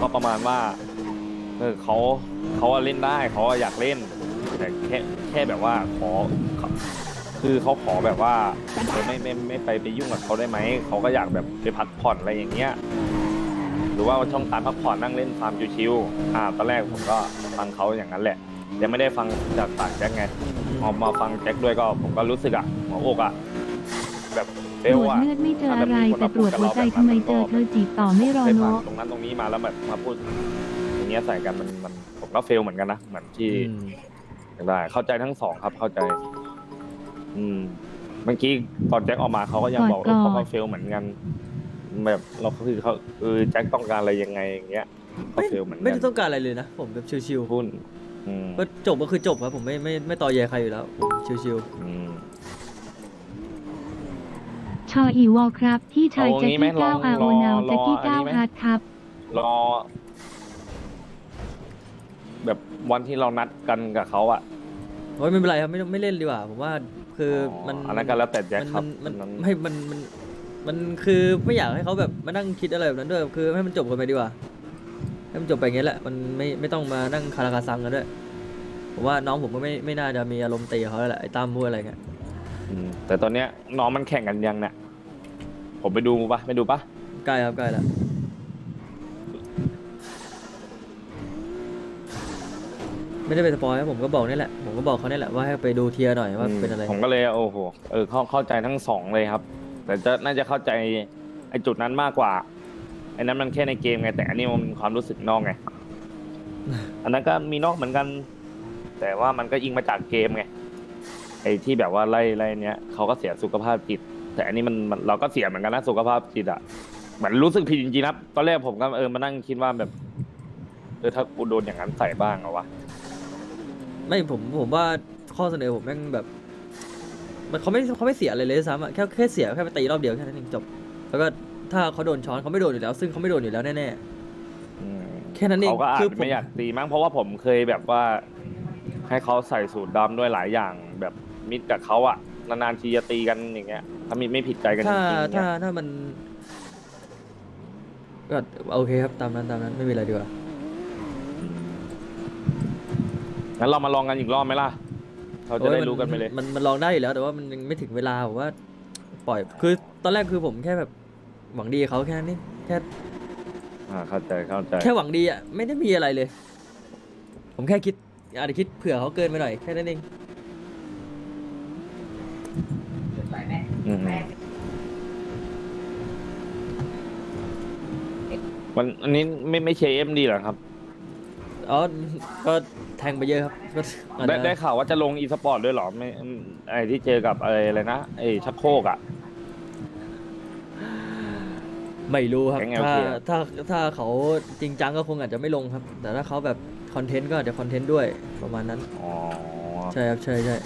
ก็ประมาณว่าเออเขาเขาเล่นได้เขาอยากเล่น แต่แค่แค่แบบว่าขอ คือเขาขอแบบว่าเออไม่ไม่ไม่ไปไปยุ่งกับเขาได้ไหมเขาก็อยากแบบไปพักผ่อนอะไรอย่างเงี้ยหรือว่าช่องการพักผ่อนนั่งเล่นฟาร์มชิวๆอ่าตอนแรกผมก็ฟังเขาอย่างนั้นแหละยังไม่ได้ฟังจากปากแจ็คไงพอมาฟังแจ็คด้วยก็ผมก็รู้สึกอะหัวอกอะแบบ ตรลวจอะเลือดไม่เจออะไรแต่ตรวจหัวใจทำไมเจอเธอจีบต่อไม่รอได้ฟังเนาะตรงนั้นตรงนี้มาแล้วแบบมาพูดอย่างเงี้ยใส่กันมันมันผมก็เฟลเหมือนกันนะเหมือนที่อืมได้เข้าใจทั้งสองครับเข้าใจ อืมเมื่อกี้ตอนแจ็คออกมาเขาก็ยังบอกเออเขาก็เฟลเหมือนกัน แบบเราก็คือเขาเออแจ็คต้องการอะไรยังไงอย่างเงี้ยเขาไม่เฟลเหมือนไม่กัได้นต้องการอะไรเลยนะผมแบบชิวพูดอืมๆก็จบก็คือจบครับผมไม่ไม่ไม่ต่อแยใครอยู่แล้วผมชิวอืม ชออีวอลครับ ที่ชายเอาแจ็คงี้ไหมกี้เก้าลองอาโอนาวรอแจ็คกี้อันนี้เก้าไหม ฮาร์ดครับ รอ แบบวันที่เรานัดกันกับเขาอะๆโอ้ยไม่เป็นไรครับไม่ต้องไม่เล่นดีกว่าผมว่าคือมันอันนั้นก็แล้วแต่แจ็คครับมันมันอันนั้นไม่มันมันมันคือไม่อยากให้เขาแบบมานั่งคิดอะไรแบบนั้นด้วยคือให้มันจบกันไปดีกว่าให้มันจบไปอย่างเงี้ยแหละมันไม่ไม่ต้องมานั่งคาราคาซังกันด้วยผมว่าน้องผมก็ไม่ไม่น่าจะมีอารมณ์ตีกับเขาแล้วแหละไอ้ตั้มพูดอะไรเงี้ยอืมแต่ตอนเนี้ยน้องมันแข่งกันยังเนี่ย ผมไปดูปะไปดูปะใกล้ครับใกล้แล้วไม่ได้ไปสปอยครับผมก็บอกนี่แหละผมก็บอกเขานี่แหละว่าให้ไปดูเทียร์หน่อยว่าเป็นอะไร ผมก็เลยโอ้โหเออเข้าเข้าใจทั้งสองเลยครับ แต่จะน่าจะเข้าใจไอ้จุดนั้นมากกว่าไอ้นั้นมันแค่ในเกมไงแต่อันนี้มันความรู้สึกนอกไงอันนั้นก็มีนอกเหมือนกัน แต่ว่ามันก็ยิงมาจากเกมไงไอ้ที่แบบว่าไล่ไล่เนี้ยเขาก็เสียสุขภาพจิต แต่อันนี้มันมันเราก็เสียเหมือนกันนะสุขภาพจิตอะเหมือนรู้สึกผิดจริงๆนะตอนแรกผมก็เออมานั่งคิดว่าแบบเออถ้ากูโดนอย่างนั้นใส่บ้างเหรอวะไม่ผมผมว่าข้อเสนอผมแม่งแบบ มันเขาไม่เขาไม่เสียอะไรเลยด้วยซ้ำอะแค่แค่เสียแค่ไปตีรอบเดียวแค่นั้นเองจบ แล้วก็ถ้าเขาโดนช้อนเขาไม่โดนอยู่แล้ว ซึ่งเขาไม่โดนอยู่แล้วแน่อืมๆแค่นั้นเองเขาก็อาจคือจะผมไม่อยากตีมั้งเพราะว่าผมเคยแบบว่า ให้เขาใส่สูตรดำด้วยหลายอย่างแบบมิดกับเขาอะนานๆทีจะตีกันอย่างเงี้ย ถ้ามีไม่ผิดใจกันจถ้าริงๆถ้าเนี่ยถ้ามันก็โอเคครับตามนั้นตามนั้นไม่มีอะไรดีกว่างั้นเรามาลองกันอีกรอบไหมล่ะ เราจะได้โอ้ยมัรู้กันไปเลย มันมันลองได้อยู่แล้ว แต่ว่ามันยังไม่ถึงเวลาผมว่า ปล่อยคือตอนแรกคือผมแค่แบบหวังดีกับเขาแค่นั้นเองแค่ อ่าเข้าใจเข้าใจ แค่หวังดีอะไม่ได้มีอะไรเลย ผมแค่คิดอาจจะคิดเผื่อเขาเกินไปหน่อยแค่นั้นเอง อืมวันอันนี้ไม่ไม่เชเอ็มดีเหรอครับ อ๋อ ก็แทงไปเยอะครับก็อาจได้จะได้ข่าวว่าจะลงอีสปอร์ตด้วยเหรอไม่ไอที่เจอกับอะไรอะไรนะไอชักโครกอะไม่รู้ครับแก๊งถ้า LK อะถ้าถ้าเขาจริงจังก็คงอาจจะไม่ลงครับ แต่ถ้าเขาแบบคอนเทนต์ก็อาจจะคอนเทนต์ด้วยประมาณนั้น อ๋อ ใช่ครับ ใช่ใช่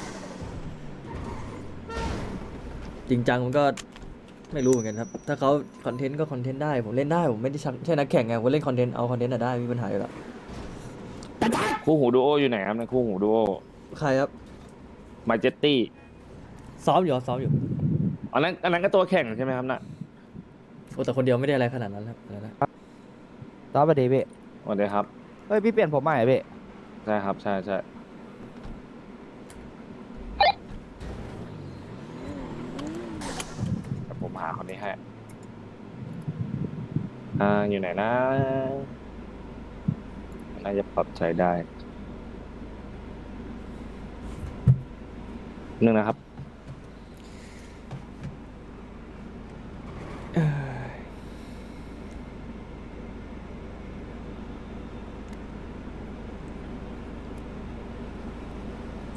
จริงจังมันก็ไม่รู้เหมือนกันครับ ถ้าเขาคอนเทนต์ก็คอนเทนต์ได้ผมเล่นได้ผมไม่ได้ชักใช่นักแข่งไงผมเล่นคอนเทนต์เอาคอนเทนต์อะได้ไม่มีปัญหาอยู่แล้วคู่หูดูโออยู่ไหนครับในคู่หูดูโอใครครับมาเจตตี้ซ้อมอยู่ครับซ้อมอยู่อันนั้นอันนั้นก็ตัวแข่งใช่ไหมครับน่ะโอ้แต่คนเดียวไม่ได้อะไรขนาดนั้นครับอะไรนะตอนประเดี๋ยวพี่สวัสดีครับเฮ้ยพี่เปลี่ยนผมใหม่เหรอพี่ใช่ครับใช่ใช่เดี๋ยวผม หาคนนี้ให้อ่าอยู่ไหนนะน่าจะปรับใช้ได้หนึ่งนะครับ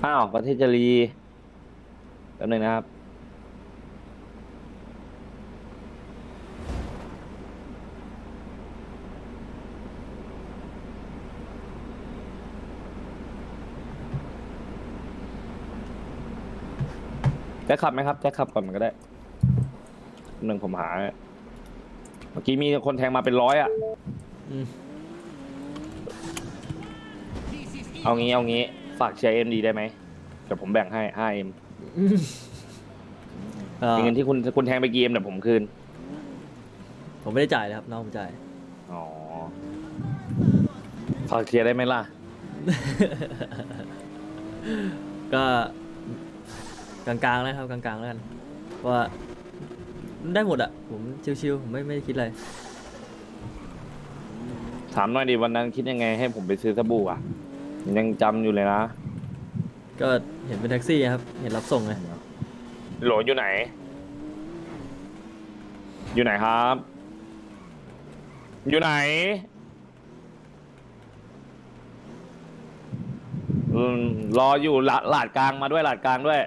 อ้าวประเทศจรีแป๊บนึงนะครับ แจ็คขับไหมครับแจ็คขับก่อนมันก็ได้แป๊บนึงผมหา เมื่อกี้มีคนแทงมาเป็นร้อยอะอืม เอางี้เอางี้ ฝากเชียร์เอ็มดีได้ไหมเดี๋ยวผมแบ่งให้ห้าเอ็มอ่าเงินที่คุณคุณแทงไปกี่เอ็มเดี๋ยวผมคืน ผมไม่ได้จ่ายเลยครับน้องผมจ่าย อ๋อขอเคลียร์ได้ไหมล่ะ ก็ กลางๆแล้วครับกลางๆแล้วกันว่าได้หมดอะผมชิวๆผมไม่ไม่ได้คิดอะไรถามหน่อยดิวันนั้นคิดยังไงให้ผมไปซื้อสบู่อะ ยังจำอยู่เลยนะก็เห็นเป็นแท็กซี่ครับ เห็นรับส่งไงโหลอยู่ไหน อยู่ไหนครับ อยู่ไหนอืมรออยู่หลาหลาดกลางมาด้วยหลาดกลางด้วย